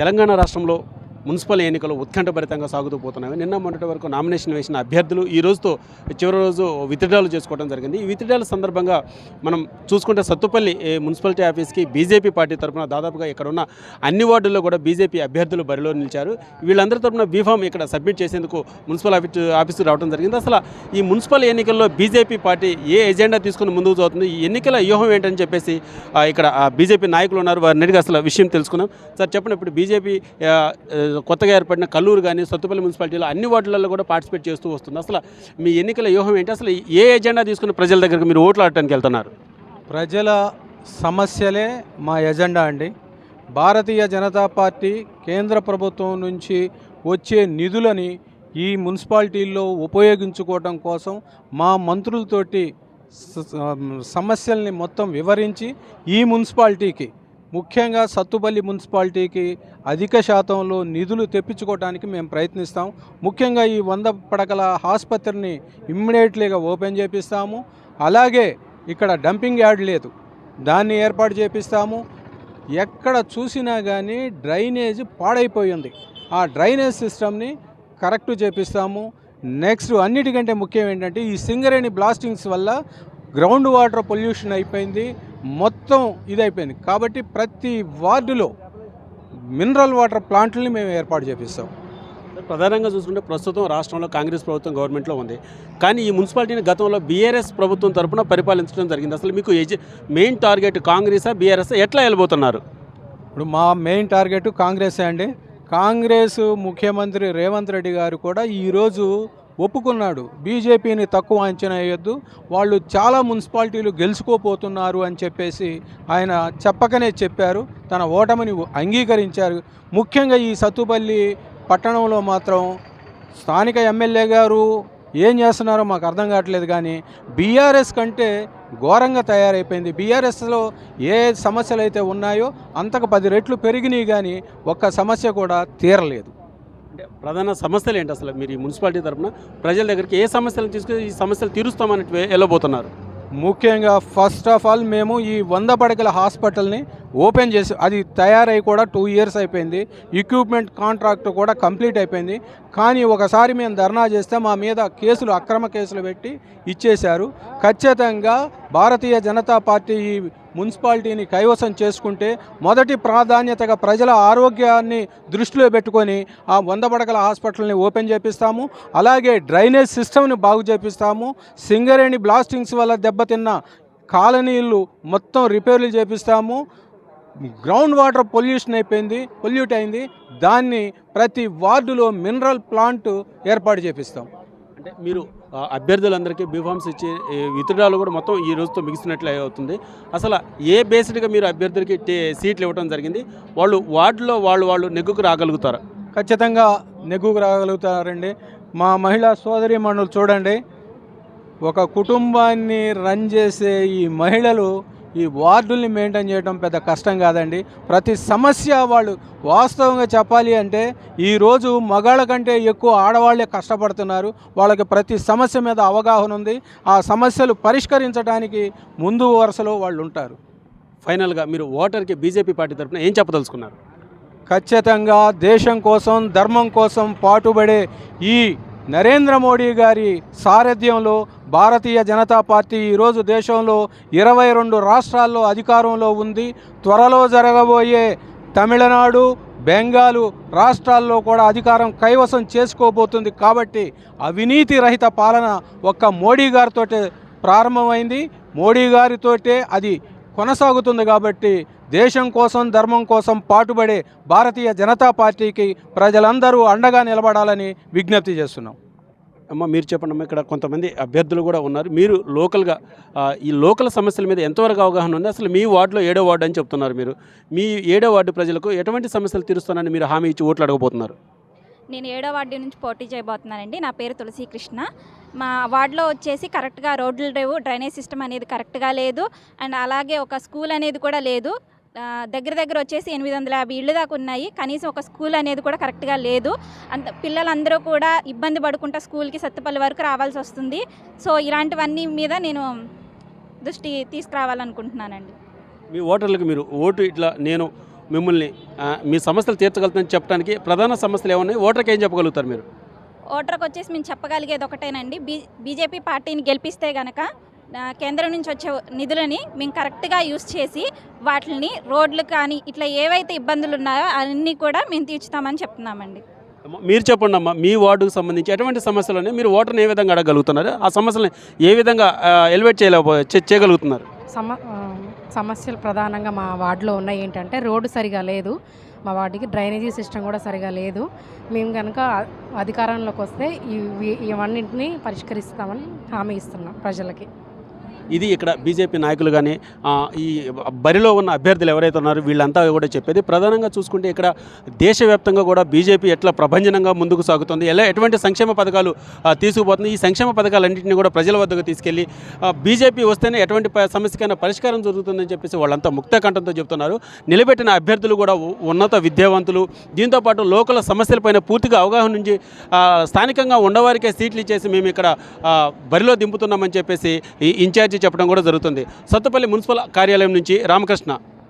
తెలంగాణ రాష్ట్రంలో మున్సిపల్ ఎన్నికలు ఉత్కంఠభరితంగా సాగుతూ పోతున్నాయి. నిన్న మొన్నటి వరకు నామినేషన్ వేసిన అభ్యర్థులు ఈ రోజుతో చివరి రోజు విత్డ్రాలు చేసుకోవడం జరిగింది. ఈ విత్డ్రాల సందర్భంగా మనం చూసుకుంటే సత్తుపల్లి మున్సిపాలిటీ ఆఫీస్కి బీజేపీ పార్టీ తరఫున దాదాపుగా ఇక్కడ ఉన్న అన్ని వార్డుల్లో కూడా బీజేపీ అభ్యర్థులు బరిలో నిలిచారు. వీళ్ళందరి తరఫున బీఫామ్ ఇక్కడ సబ్మిట్ చేసేందుకు మున్సిపల్ ఆఫీస్ ఆఫీస్కి రావడం జరిగింది. అసలు ఈ మున్సిపల్ ఎన్నికల్లో బీజేపీ పార్టీ ఏ ఎజెండా తీసుకుని ముందుకు చదువుతుంది ఈ ఎన్నికల వ్యూహం ఏంటని చెప్పేసి ఇక్కడ ఆ, బీజేపీ నాయకులు ఉన్నారు. వారిని అడిగి అసలు విషయం తెలుసుకున్నాం సార్ చెప్పండి ఇప్పుడు బీజేపీ కొత్తగా ఏర్పడిన కల్లూరు కానీ సత్తుపల్లి మున్సిపాలిటీలో అన్ని వార్డులలో కూడా పార్టిసిపేట్ చేస్తూ వస్తుంది. అసలు మీ ఎన్నికల వ్యూహం ఏంటి? అసలు ఏ ఎజెండా తీసుకుని ప్రజల దగ్గరకు మీరు ఓట్లు ఆడటానికి వెళ్తున్నారు? ప్రజల సమస్యలే మా ఎజెండా అండి. భారతీయ జనతా పార్టీ కేంద్ర ప్రభుత్వం నుంచి వచ్చే నిధులని ఈ మున్సిపాలిటీల్లో ఉపయోగించుకోవడం కోసం మా మంత్రులతోటి సమస్యల్ని మొత్తం వివరించి ఈ మున్సిపాలిటీకి ముఖ్యంగా సత్తుపల్లి మున్సిపాలిటీకి అధిక శాతంలో నిధులు తెప్పించుకోవడానికి మేము ప్రయత్నిస్తాం. ముఖ్యంగా ఈ వంద పడకల ఆసుపత్రిని ఇమ్మీడియట్లీగా ఓపెన్ చేపిస్తాము. అలాగే ఇక్కడ డంపింగ్ యార్డ్ లేదు. దాన్ని ఏర్పాటు చేపిస్తాము. ఎక్కడ చూసినా కానీ డ్రైనేజ్ పాడైపోయింది. ఆ డ్రైనేజ్ సిస్టమ్ని కరెక్ట్ చేపిస్తాము. నెక్స్ట్ అన్నిటికంటే ముఖ్యం ఏంటంటే ఈ సింగరేణి బ్లాస్టింగ్స్ వల్ల గ్రౌండ్ వాటర్ పొల్యూషన్ అయిపోయింది. మొత్తం ఇదైపోయింది. కాబట్టి ప్రతి వార్డులో మినరల్ వాటర్ ప్లాంట్లని మేము ఏర్పాటు చేపిస్తాం. ప్రధానంగా చూసుకుంటే ప్రస్తుతం రాష్ట్రంలో కాంగ్రెస్ ప్రభుత్వం గవర్నమెంట్లో ఉంది. కానీ ఈ మున్సిపాలిటీని గతంలో బీఆర్ఎస్ ప్రభుత్వం తరపున పరిపాలించడం జరిగింది. అసలు మీకు ఎజె మెయిన్ టార్గెట్ కాంగ్రెసా బీఆర్ఎస్ ఎట్లా వెళ్ళబోతున్నారు? ఇప్పుడు మా మెయిన్ టార్గెట్ కాంగ్రెసే అండి. కాంగ్రెస్ ముఖ్యమంత్రి రేవంత్ రెడ్డి గారు కూడా ఈరోజు ఒప్పుకున్నాడు. బీజేపీని తక్కువ అంచనా వేయొద్దు. వాళ్ళు చాలా మున్సిపాలిటీలు గెలుచుకోపోతున్నారు అని చెప్పేసి ఆయన చెప్పకనే చెప్పారు. తన ఓటమిని అంగీకరించారు. ముఖ్యంగా ఈ సత్తుపల్లి పట్టణంలో మాత్రం స్థానిక ఎమ్మెల్యే గారు ఏం చేస్తున్నారో మాకు అర్థం కావట్లేదు కానీ బీఆర్ఎస్ కంటే ఘోరంగా తయారైపోయింది. బీఆర్ఎస్లో ఏ సమస్యలు అయితే ఉన్నాయో అంతకు పది రెట్లు పెరిగినాయి కానీ ఒక్క సమస్య కూడా తీరలేదు. అంటే ప్రధాన సమస్యలు ఏంటి అసలు మీరు ఈ మున్సిపాలిటీ తరపున? ప్రజల దగ్గరికి ఏ సమస్యలు తీసుకుని ఈ సమస్యలు తీరుస్తామని వెళ్ళబోతున్నారు ముఖ్యంగా ఫస్ట్ ఆఫ్ ఆల్ మేము ఈ వంద పడకల హాస్పిటల్ని ఓపెన్ చేసి అది తయారై కూడా టూ ఇయర్స్ అయిపోయింది. ఎక్విప్మెంట్ కాంట్రాక్ట్ కూడా కంప్లీట్ అయిపోయింది. కానీ ఒకసారి మేము ధర్నా చేస్తే మా మీద కేసులు అక్రమ కేసులు పెట్టి ఇచ్చేశారు. ఖచ్చితంగా భారతీయ జనతా పార్టీ ఈ మున్సిపాలిటీని కైవసం చేసుకుంటే మొదటి ప్రాధాన్యతగా ప్రజల ఆరోగ్యాన్ని దృష్టిలో పెట్టుకొని ఆ వంద పడకల హాస్పిటల్ని ఓపెన్ చేపిస్తాము. అలాగే డ్రైనేజ్ సిస్టమ్ని బాగు చేపిస్తాము. సింగరేణి బ్లాస్టింగ్స్ వల్ల దెబ్బతిన్న కాలనీలు మొత్తం రిపేర్లు చేపిస్తాము. గ్రౌండ్ వాటర్ పొల్యూషన్ అయిపోయింది పొల్యూట్ అయింది. దాన్ని ప్రతి వార్డులో మినరల్ ప్లాంట్ ఏర్పాటు చేపిస్తాం. అంటే మీరు అభ్యర్థులందరికీ బీఫామ్స్ ఇచ్చి విత్డ్రాలు కూడా మొత్తం ఈ రోజుతో మిగిసినట్లే అవుతుంది. అసలు ఏ బేస్డ్గా మీరు అభ్యర్థులకి టే- సీట్లు ఇవ్వడం జరిగింది? వాళ్ళు వార్డులో వాళ్ళు వాళ్ళు నెగ్గుకు రాగలుగుతారా? ఖచ్చితంగా నెగ్గుకు రాగలుగుతారండి. మా మహిళా సోదరి మనులు చూడండి. ఒక కుటుంబాన్ని రన్ చేసే ఈ మహిళలు ఈ వార్డుల్ని మెయింటైన్ చేయడం పెద్ద కష్టం కాదండి. ప్రతి సమస్య వాళ్ళు వాస్తవంగా చెప్పాలి అంటే ఈరోజు మగాళ్ళ కంటే ఎక్కువ ఆడవాళ్ళే కష్టపడుతున్నారు. వాళ్ళకి ప్రతి సమస్య మీద అవగాహన ఉంది. ఆ సమస్యలు పరిష్కరించడానికి ముందు వరుసలో వాళ్ళు ఉంటారు. ఫైనల్గా మీరు ఓటర్కి బీజేపీ పార్టీ తరపున ఏం చెప్పదలుచుకున్నారు? ఖచ్చితంగా దేశం కోసం ధర్మం కోసం పాటుపడే ఈ నరేంద్ర మోడీ గారి సారథ్యంలో భారతీయ జనతా పార్టీ ఈరోజు దేశంలో ఇరవై రెండు రాష్ట్రాల్లో అధికారంలో ఉంది. త్వరలో జరగబోయే తమిళనాడు బెంగాలు రాష్ట్రాల్లో కూడా అధికారం కైవసం చేసుకోబోతుంది. కాబట్టి అవినీతి రహిత పాలన ఒక్క మోడీ గారితో ప్రారంభమైంది. మోడీ గారితోటే అది కొనసాగుతుంది కాబట్టి దేశం కోసం ధర్మం కోసం పాటుపడే భారతీయ జనతా పార్టీకి ప్రజలందరూ అండగా నిలబడాలని విజ్ఞప్తి చేస్తున్నాం. అమ్మ మీరు చెప్పండి అమ్మ ఇక్కడ కొంతమంది అభ్యర్థులు కూడా ఉన్నారు. మీరు లోకల్గా ఈ లోకల్ సమస్యల మీద ఎంతవరకు అవగాహన ఉంది? అసలు మీ వార్డులో ఏడో వార్డు అని చెప్తున్నారు మీరు. మీ ఏడో వార్డు ప్రజలకు ఎటువంటి సమస్యలు తీరుస్తానని మీరు హామీ ఇచ్చి ఓట్లు అడగబోతున్నారు? నేను ఏడో వార్డు నుంచి పోటీ చేయబోతున్నానండి. నా పేరు తులసి కృష్ణ మా వార్డులో వచ్చేసి కరెక్ట్గా రోడ్లు లేవు డ్రైనేజ్ సిస్టమ్ అనేది కరెక్ట్గా లేదు అండ్ అలాగే ఒక స్కూల్ అనేది కూడా లేదు. దగ్గర దగ్గర వచ్చేసి ఎనిమిది వందల యాభై ఇళ్ళు దాకా ఉన్నాయి. కనీసం ఒక స్కూల్ అనేది కూడా కరెక్ట్గా లేదు. అంత పిల్లలందరూ కూడా ఇబ్బంది పడుకుంటా స్కూల్కి సత్తుపల్లి వరకు రావాల్సి వస్తుంది. సో ఇలాంటివన్నీ మీద నేను దృష్టి తీసుకురావాలనుకుంటున్నానండి. మీ ఓటర్లకు మీరు ఓటు ఇట్లా నేను మిమ్మల్ని మీ సమస్యలు తీర్చగలుగుతానని చెప్పడానికి ప్రధాన సమస్యలు ఏమన్నాయి? ఓటర్కి ఏం చెప్పగలుగుతారు మీరు? ఓటర్కి వచ్చేసి మేము చెప్పగలిగేది ఒకటేనండి. బీ బీజేపీ పార్టీని గెలిపిస్తే గనక కేంద్రం నుంచి వచ్చే నిధులని మేము కరెక్ట్గా యూస్ చేసి వాటిని రోడ్లు కానీ ఇట్లా ఏవైతే ఇబ్బందులు ఉన్నాయో అన్నీ కూడా మేము తీర్చుతామని చెప్తున్నామండి. అమ్మ, మీరు చెప్పండి అమ్మా మీ వార్డుకు సంబంధించి ఎటువంటి సమస్యలు ఉన్నాయి మీరు ఓటర్ని ఏ విధంగా అడగగలుగుతున్నారు ఆ సమస్యలను ఏ విధంగా ఎలివేట్ చేయలేకపో చే- చేయగలుగుతున్నారు? సమ సమస్యలు ప్రధానంగా మా వార్డులో ఉన్నాయి ఏంటంటే రోడ్డు సరిగా లేదు. మా వాటికి డ్రైనేజీ సిస్టమ్ కూడా సరిగా లేదు. మేము కనుక అధికారంలోకి వస్తే ఇవన్నింటినీ పరిష్కరిస్తామని హామీ ఇస్తున్నాం ప్రజలకి. ఇది ఇక్కడ బీజేపీ నాయకులు కానీ ఈ బరిలో ఉన్న అభ్యర్థులు ఎవరైతే ఉన్నారో వీళ్ళంతా కూడా చెప్పేది. ప్రధానంగా చూసుకుంటే ఇక్కడ దేశవ్యాప్తంగా కూడా బీజేపీ ఎట్లా ప్రభంజనంగా ముందుకు సాగుతుంది ఎలా ఎటువంటి సంక్షేమ పథకాలు తీసుకుపోతుంది ఈ సంక్షేమ పథకాలన్నింటినీ కూడా ప్రజల వద్దకు తీసుకెళ్ళి బీజేపీ వస్తేనే ఎటువంటి సమస్యకైనా పరిష్కారం జరుగుతుందని చెప్పేసి వాళ్ళంతా ముక్త చెబుతున్నారు నిలబెట్టిన అభ్యర్థులు కూడా ఉన్నత విద్యావంతులు దీంతోపాటు లోకల్ సమస్యలపైన పూర్తిగా అవగాహన నుంచి స్థానికంగా ఉండవారికే సీట్లు ఇచ్చేసి మేము ఇక్కడ బరిలో దింపుతున్నామని చెప్పేసి ఇన్ఛార్జి చెప్పడం కూడా జరుగుతుంది. సత్తుపల్లి మున్సిపల్ కార్యాలయం నుంచి రామకృష్ణ.